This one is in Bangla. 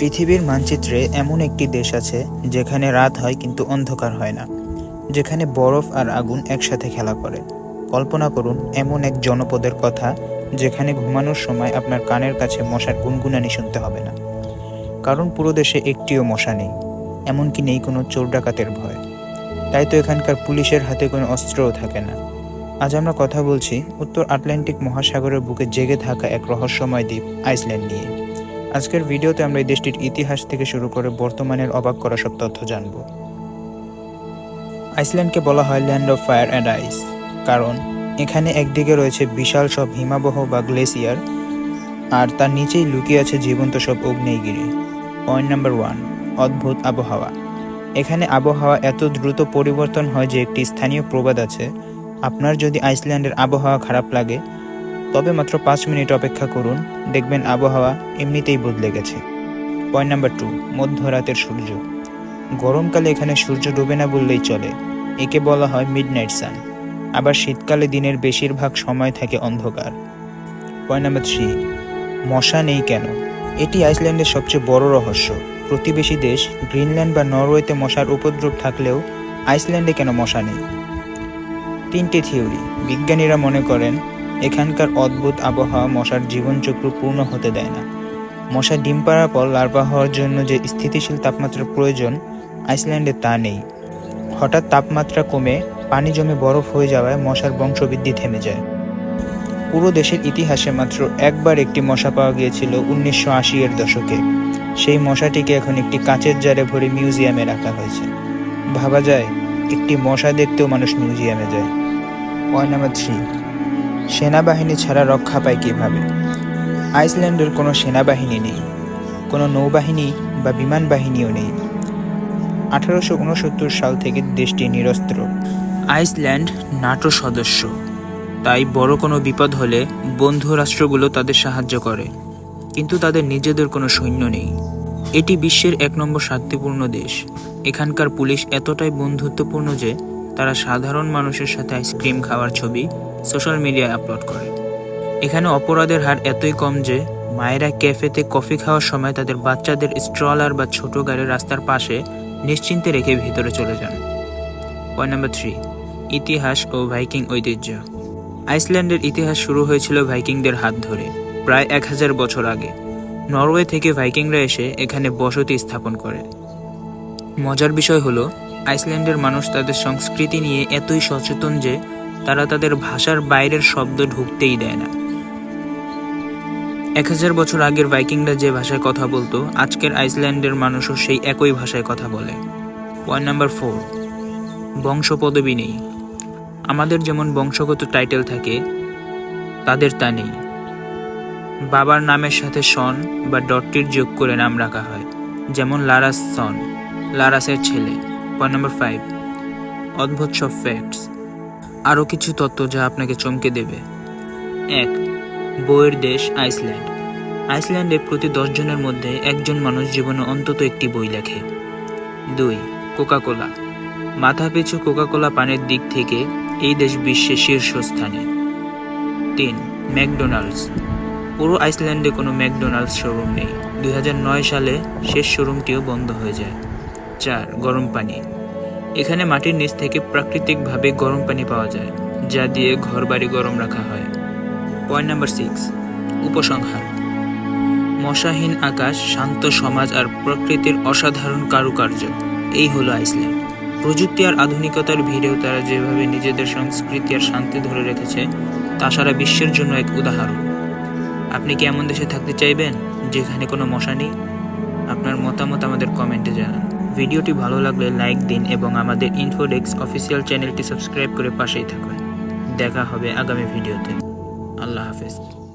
পৃথিবীর মানচিত্রে এমন একটি দেশ আছে, যেখানে রাত হয় কিন্তু অন্ধকার হয় না, যেখানে বরফ আর আগুন একসাথে খেলা করে। কল্পনা করুন, এমন এক জনপদের কথা, যেখানে ঘুমানোর সময় আপনার কানের কাছে মশার গুনগুনানি শুনতে হবে না। কারণ পুরো দেশে একটিও মশা নেই, এমনকি নেই কোনো চোর ডাকাতের ভয়। তাই তো এখানকার পুলিশের হাতে কোনো অস্ত্রও থাকে না। আজ আমরা কথা বলছি উত্তর আটলান্টিক মহাসাগরের বুকে জেগে থাকা এক রহস্যময় দ্বীপ, আইসল্যান্ড নিয়ে। আজকের ভিডিওতে আমরা এই দেশটির ইতিহাস থেকে শুরু করে বর্তমানের অবাক করা সব তথ্য জানব। আইসল্যান্ডকে বলা হয় land of fire and ice কারণ এখানে একদিকে রয়েছে বিশাল সব হিমাবহ বা গ্লেসিয়ার, আর তার নিচেই লুকিয়ে আছে জীবন্ত সব অগ্নেয়গিরি পয়েন্ট নাম্বার ওয়ান অদ্ভুত আবহাওয়া। এখানে আবহাওয়া এত দ্রুত পরিবর্তন হয় যে একটি স্থানীয় প্রবাদ আছে, আপনার যদি আইসল্যান্ডের আবহাওয়া খারাপ লাগে তবে মাত্র পাঁচ মিনিট অপেক্ষা করুন, দেখবেন আবহাওয়া এমনিতেই বদলে গেছে। পয়েন্ট নাম্বার টু মধ্যরাতের সূর্য। গরমকালে এখানে সূর্য ডুবে না বললেই চলে, একে বলা হয় মিডনাইট সান আবার শীতকালে দিনের বেশিরভাগ সময় থাকে অন্ধকার। পয়েন্ট নাম্বার থ্রি মশা নেই কেন? এটি আইসল্যান্ডের সবচেয়ে বড় রহস্য। প্রতিবেশী দেশ, গ্রিনল্যান্ড বা নরওয়েতে মশার উপদ্রব থাকলেও আইসল্যান্ডে কেন মশা নেই? তিনটি থিওরি, বিজ্ঞানীরা মনে করেন এখানকার অদ্ভুত আবহাওয়া মশার জীবনচক্র পূর্ণ হতে দেয় না। মশা ডিম পাড়ার পর লার্ভা হওয়ার জন্য যে স্থিতিশীল তাপমাত্রার প্রয়োজন, আইসল্যান্ডে তা নেই। হঠাৎ তাপমাত্রা কমে, পানি জমে বরফ হয়ে যাওয়ায় মশার বংশবৃদ্ধি থেমে যায়। পুরো দেশের ইতিহাসে মাত্র একবার একটি মশা পাওয়া গিয়েছিল উনিশশো আশি এর দশকে। সেই মশাটিকে এখন একটি কাঁচের জারে ভরে মিউজিয়ামে রাখা হয়েছে। ভাবা যায়, একটি মশা দেখতেও মানুষ মিউজিয়ামে যায়। Point number three. সেনাবাহিনী ছাড়া রক্ষা পায় কীভাবে? আইসল্যান্ডের কোনো সেনাবাহিনী নেই, কোনো নৌবাহিনী বা বিমান বাহিনীও নেই। আঠারোশো উনসত্তর সাল থেকে দেশটি নিরস্ত্র। আইসল্যান্ড নাটো সদস্য, তাই বড় কোনো বিপদ হলে বন্ধু রাষ্ট্রগুলো তাদের সাহায্য করে, কিন্তু তাদের নিজেদের কোনো সৈন্য নেই। এটি বিশ্বের এক নম্বর শান্তিপূর্ণ দেশ। এখানকার পুলিশ এতটাই বন্ধুত্বপূর্ণ যে তারা সাধারণ মানুষের সাথে আইসক্রিম খাওয়ার ছবি সোশ্যাল মিডিয়ায় আপলোড করে। এখানে অপরাধের হার এতই কম যে মায়েরা ক্যাফেতে কফি খাওয়ার সময় তাদের বাচ্চাদের স্ট্রলার বা ছোট গাড়ি রাস্তার পাশে নিশ্চিন্তে রেখে ভিতরে চলে যান। পয়েন্ট নাম্বার থ্রি, ইতিহাস ও ভাইকিং ঐতিহ্য। আইসল্যান্ডের ইতিহাস শুরু হয়েছিল ভাইকিংদের হাত ধরে, প্রায় এক হাজার বছর আগে। নরওয়ে থেকে ভাইকিংরা এসে এখানে বসতি স্থাপন করে। মজার বিষয় হলো, আইসল্যান্ডের মানুষ তাদের সংস্কৃতি নিয়ে এতই সচেতন যে তারা তাদের ভাষার বাইরের শব্দ ঢুকতেই দেয় না। এক হাজার বছর আগের ভাইকিংরা যে ভাষায় কথা বলতো, আজকের আইসল্যান্ডের মানুষও সেই একই ভাষায় কথা বলে। পয়েন্ট নাম্বার ফোর বংশ পদবি নেই। আমাদের যেমন বংশগত টাইটেল থাকে, তাদের তা নেই। বাবার নামের সাথে সন বা ডটটির যোগ করে নাম রাখা হয়, যেমন লারাস সন, লারাসের ছেলে। পয়েন্ট নাম্বার ফাইভ, অদ্ভুত সব ফ্যাক্টস আরও কিছু তথ্য যা আপনাকে চমকে দেবে। এক, বইয়ের দেশ আইসল্যান্ড। আইসল্যান্ডে প্রতি জনের মধ্যে একজন মানুষ জীবনে অন্তত একটি বই লেখে। দুই, কোকাকোলা। মাথাপিছু কোকাকোলা পানের দিক থেকে এই দেশ বিশ্বের শীর্ষস্থানে। তিন, ম্যাকডোনাল্ডস। পুরো আইসল্যান্ডে কোনো ম্যাকডোনাল্ডস শোরুম নেই। দুই হাজার নয় সালে শেষ শোরুমটিও বন্ধ হয়ে যায়। চার, গরম পানি। এখানে মাটির নিচ থেকে প্রাকৃতিকভাবে গরম পানি পাওয়া যায়, যা দিয়ে ঘরবাড়ি গরম রাখা হয়। পয়েন্ট নাম্বার সিক্স উপসংহার। মশাহীন আকাশ, শান্ত সমাজ আর প্রকৃতির অসাধারণ কারুকার্য, এই হলো আইসল্যান্ড। প্রযুক্তি আর আধুনিকতার ভিড়েও তারা যেভাবে নিজেদের সংস্কৃতি আর শান্তি ধরে রেখেছে, তা সারা বিশ্বের জন্য এক উদাহরণ। আপনি কি এমন দেশে থাকতে চাইবেন, যেখানে কোনো মশা নেই? আপনার মতামত আমাদের কমেন্টে জানান। ভিডিওটি ভালো লাগলে লাইক দিন এবং আমাদের ইনফোডেক্স অফিসিয়াল চ্যানেলটি সাবস্ক্রাইব করে পাশেই থাকুন। দেখা হবে আগামী ভিডিওতে। আল্লাহ হাফেজ।